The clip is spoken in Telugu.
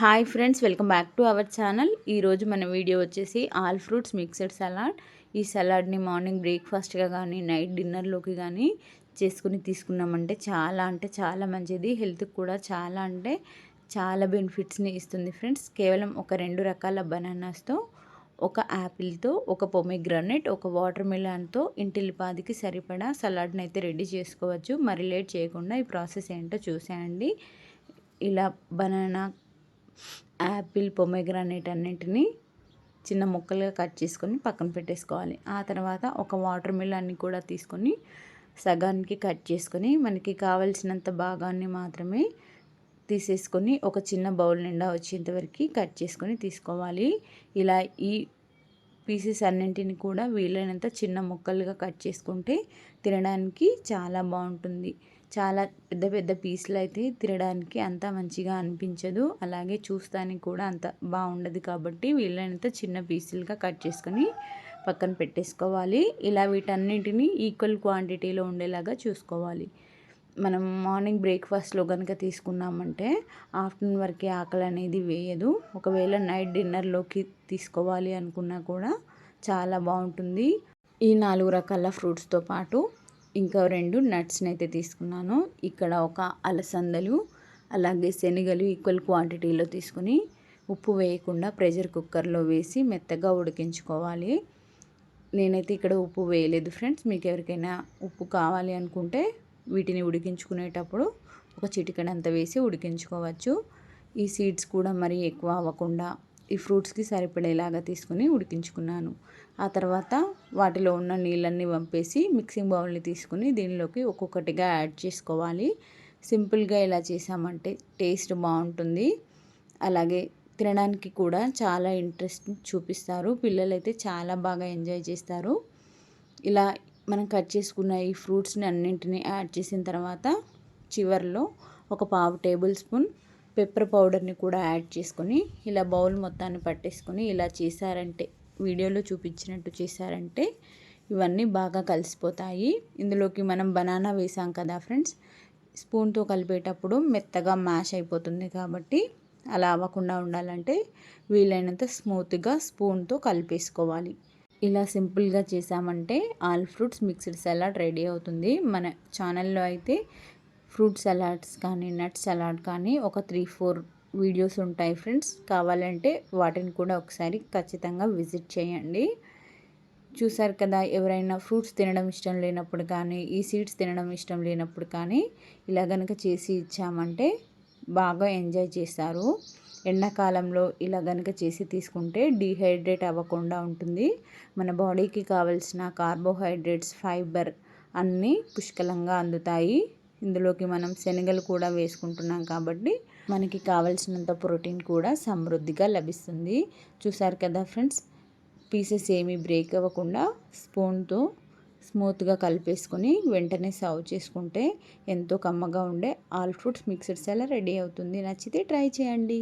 Hi friends welcome back to our channel. ఈరోజు మన వీడియో వచ్చేసి ఆల్ ఫ్రూట్స్ మిక్సడ్ సలాడ్. ఈ సలాడ్ని మార్నింగ్ బ్రేక్ఫాస్ట్గా కానీ నైట్ డిన్నర్లోకి కానీ చేసుకుని తీసుకున్నామంటే చాలా అంటే చాలా మంచిది. హెల్త్కి కూడా చాలా అంటే చాలా బెనిఫిట్స్ని ఇస్తుంది ఫ్రెండ్స్. కేవలం ఒక రెండు రకాల బనానాస్తో ఒక యాపిల్తో ఒక పొమిగ్రానెట్ ఒక వాటర్ మిలాన్తో ఇంటిల్లిపాదికి సరిపడా సలాడ్ని అయితే రెడీ చేసుకోవచ్చు. మరి లేట్ చేయకుండా ఈ ప్రాసెస్ ఏంటో చూసేయండి. ఇలా బనానా యాపిల్ పొమెగ్రానేట్ అన్నింటినీ చిన్న ముక్కలుగా కట్ చేసుకొని పక్కన పెట్టేసుకోవాలి. ఆ తర్వాత ఒక వాటర్ మిలాన్ని కూడా తీసుకొని సగానికి కట్ చేసుకొని మనకి కావలసినంత భాగాన్ని మాత్రమే తీసేసుకొని ఒక చిన్న బౌల్ నిండా వచ్చేంతవరకు కట్ చేసుకొని తీసుకోవాలి. ఇలా ఈ పీసెస్ అన్నింటిని కూడా వీలైనంత చిన్న ముక్కలుగా కట్ చేసుకుంటే తినడానికి చాలా బాగుంటుంది. చాలా పెద్ద పెద్ద పీసులు అయితే తినడానికి అంత మంచిగా అనిపించదు. అలాగే చూస్తానికి కూడా అంత బాగుండదు కాబట్టి వీళ్ళనంత చిన్న పీసులుగా కట్ చేసుకొని పక్కన పెట్టేసుకోవాలి. ఇలా వీటన్నింటినీ ఈక్వల్ క్వాంటిటీలో ఉండేలాగా చూసుకోవాలి. మనం మార్నింగ్ బ్రేక్ఫాస్ట్లో కనుక తీసుకున్నామంటే ఆఫ్టర్నూన్ వరకు ఆకలి అనేది వేయదు. ఒకవేళ నైట్ డిన్నర్లోకి తీసుకోవాలి అనుకున్నా కూడా చాలా బాగుంటుంది. ఈ నాలుగు రకాల ఫ్రూట్స్తో పాటు ఇంకా రెండు నట్స్ని అయితే తీసుకున్నాను. ఇక్కడ ఒక అలసందలు అలాగే శనగలు ఈక్వల్ క్వాంటిటీలో తీసుకుని ఉప్పు వేయకుండా ప్రెషర్ కుక్కర్లో వేసి మెత్తగా ఉడికించుకోవాలి. నేనైతే ఇక్కడ ఉప్పు వేయలేదు ఫ్రెండ్స్. మీకు ఎవరికైనా ఉప్పు కావాలి అనుకుంటే వీటిని ఉడికించుకునేటప్పుడు ఒక చిటికడంత వేసి ఉడికించుకోవచ్చు. ఈ సీడ్స్ కూడా మరి ఎక్కువ అవ్వకుండా ఈ ఫ్రూట్స్కి సరిపడేలాగా తీసుకుని ఉడికించుకున్నాను. ఆ తర్వాత వాటిలో ఉన్న నీళ్ళన్నీ పంపేసి మిక్సింగ్ బౌల్ని తీసుకుని దీనిలోకి ఒక్కొక్కటిగా యాడ్ చేసుకోవాలి. సింపుల్గా ఇలా చేసామంటే టేస్ట్ బాగుంటుంది. అలాగే తినడానికి కూడా చాలా ఇంట్రెస్ట్ చూపిస్తారు. పిల్లలైతే చాలా బాగా ఎంజాయ్ చేస్తారు. ఇలా మనం కట్ చేసుకున్న ఈ ఫ్రూట్స్ని అన్నింటినీ యాడ్ చేసిన తర్వాత చివరిలో ఒక పావు టేబుల్ స్పూన్ పెప్పర్ పౌడర్ని కూడా యాడ్ చేసుకొని ఇలా బౌల్ మొత్తాన్ని పట్టేసుకొని ఇలా చేశారంటే వీడియోలో చూపించినట్టు చేశారంటే ఇవన్నీ బాగా కలిసిపోతాయి. ఇందులోకి మనం బనానా వేసాం కదా ఫ్రెండ్స్ స్పూన్తో కలిపేటప్పుడు మెత్తగా మ్యాష్ అయిపోతుంది కాబట్టి అలా అవ్వకుండా ఉండాలంటే వీలైనంత స్మూత్గా స్పూన్తో కలిపేసుకోవాలి. ఇలా సింపుల్గా చేసామంటే all fruits mixed salad ready అవుతుంది. మన ఛానల్లో అయితే ఫ్రూట్ సలాడ్స్ కానీ నట్ సలాడ్ కానీ ఒక త్రీ ఫోర్ వీడియోస్ ఉంటాయి ఫ్రెండ్స్. కావాలంటే వాటిని కూడా ఒకసారి ఖచ్చితంగా విజిట్ చేయండి. చూసారు కదా ఎవరైనా ఫ్రూట్స్ తినడం ఇష్టం లేనప్పుడు కానీ ఈ సీడ్స్ తినడం ఇష్టం లేనప్పుడు కానీ ఇలా కనుక చేసి ఇచ్చామంటే బాగా ఎంజాయ్ చేస్తారు. ఎండాకాలంలో ఇలా కనుక చేసి తీసుకుంటే డీహైడ్రేట్ అవ్వకుండా ఉంటుంది. మన బాడీకి కావలసిన కార్బోహైడ్రేట్స్ ఫైబర్ అన్నీ పుష్కలంగా అందుతాయి. ఇందులోకి మనం శనగలు కూడా వేసుకుంటున్నాం కాబట్టి మనకి కావలసినంత ప్రోటీన్ కూడా సమృద్ధిగా లభిస్తుంది. చూసారు కదా ఫ్రెండ్స్? పీసెస్ ఏమీ బ్రేక్ అవ్వకుండా స్పూన్తో స్మూత్గా కలిపేసుకొని వెంటనే సర్వ్ చేసుకుంటే ఎంతో కమ్మగా ఉండే ఆల్ ఫ్రూట్స్ మిక్సర్స్ ఎలా రెడీ అవుతుంది. నచ్చితే ట్రై చేయండి.